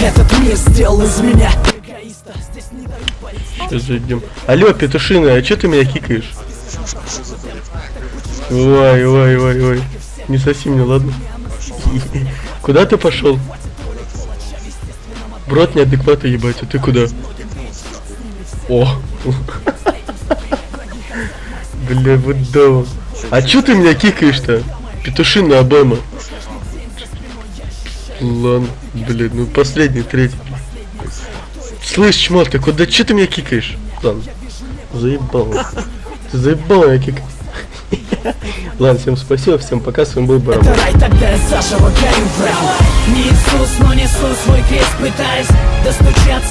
Этот мир сделал из меня эгоиста Здесь. Алло, петушина, а чё ты меня кикаешь? Ой, ой, ой, ой. Не соси меня, ладно? Куда ты пошел? Брат неадекватный ебать, а ты куда? О! Бля, вот дома. А чё ты меня кикаешь-то? Петушина Обама. Ладно, блин, ну последний, третий. Слышь, чмот, ты куда, чё ты меня кикаешь? Ладно, заебал. Ты заебал меня кикать. Ладно, всем спасибо, всем пока, с вами был Барабан. Это рай, тогда я заживо горю прям Не Иисус, но несу свой крест Пытаясь достучаться